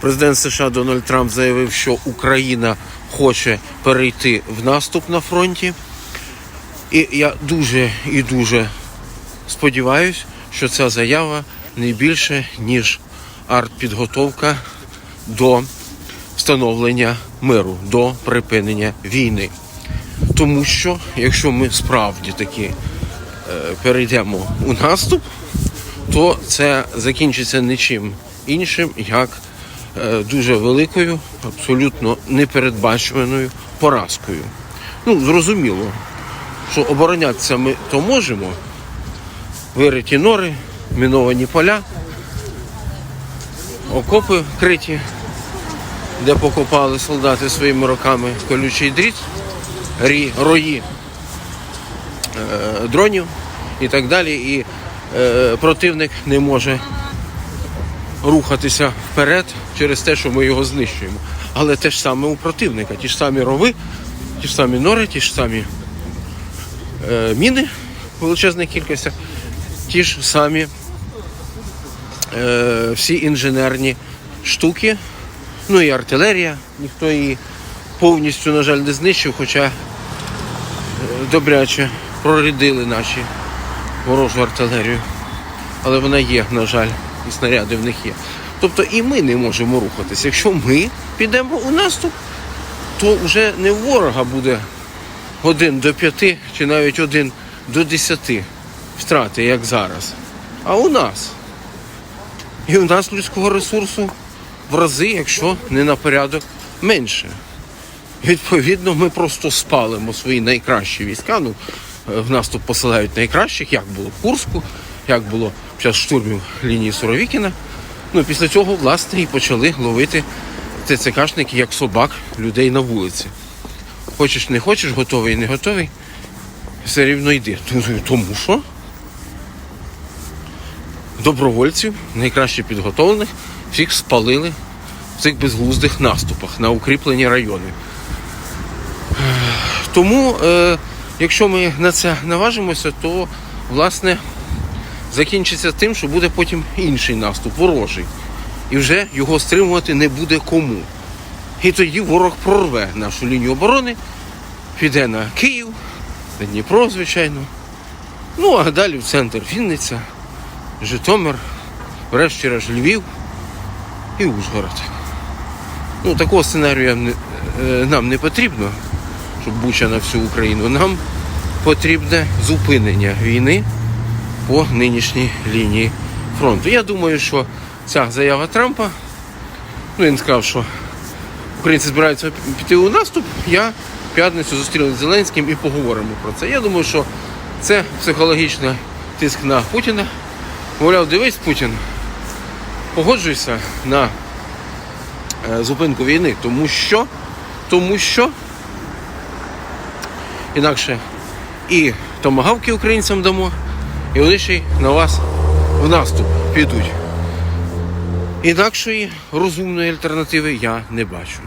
Президент США Дональд Трамп заявив, що Україна хоче перейти в наступ на фронті. І я дуже і дуже сподіваюся, що ця заява не більше, ніж артпідготовка до встановлення миру, до припинення війни. Тому що, якщо ми справді таки е, перейдемо у наступ, то це закінчиться нічим іншим, як дуже великою, абсолютно непередбачуваною поразкою. Ну, зрозуміло, що оборонятися ми то можемо. Вириті нори, міновані поля, окопи криті, де покопали солдати своїми руками колючий дріт, рі, рої е, дронів і так далі. І е, противник не може рухатися вперед через те, що ми його знищуємо. Але те ж саме у противника, ті ж самі рови, ті ж самі нори, ті ж самі е, міни в величезних кількостях, ті ж самі е, всі інженерні штуки, ну і артилерія. Ніхто її повністю, на жаль, не знищив, хоча е, добряче прорядили наші ворожу артилерію. Але вона є, на жаль, і снаряди в них є. Тобто і ми не можемо рухатися. Якщо ми підемо у наступ, то вже не ворога буде один до п'яти чи навіть один до десяти втрати, як зараз. А у нас. І у нас людського ресурсу в рази, якщо не на порядок, менше. Відповідно, ми просто спалимо свої найкращі війська. Ну, е, в наступ посилають найкращих, як було в Курську, як було під час штурмів лінії Суровікіна. Ну, після цього, власне, і почали ловити ТЦКшники як собак людей на вулиці. Хочеш, не хочеш, готовий, не готовий, все рівно йди. Тому що добровольців, найкраще підготовлених, всіх спалили в цих безглуздих наступах на укріплені райони. Тому, е, якщо ми на це наважимося, то власне закінчиться тим, що буде потім інший наступ, ворожий. І вже його стримувати не буде кому. І тоді ворог прорве нашу лінію оборони, піде на Київ, на Дніпро, звичайно. Ну, а далі в центр Вінниця, Житомир, врешті-решт Львів і Ужгород. Ну, такого сценарію е, нам не потрібно, щоб буча на всю Україну. Нам потрібне зупинення війни по нинішній лінії фронту. Я думаю, що ця заява Трампа, ну він сказав, що українці збираються піти у наступ. Я п'ятницю зустрілися з Зеленським і поговоримо про це. Я думаю, що це психологічний тиск на Путіна. Мовляв, дивись, Путін, погоджуйся на е, зупинку війни, тому що, тому що інакше і томагавки українцям дамо, і вони ще на вас в наступ підуть. Інакшої розумної альтернативи я не бачу.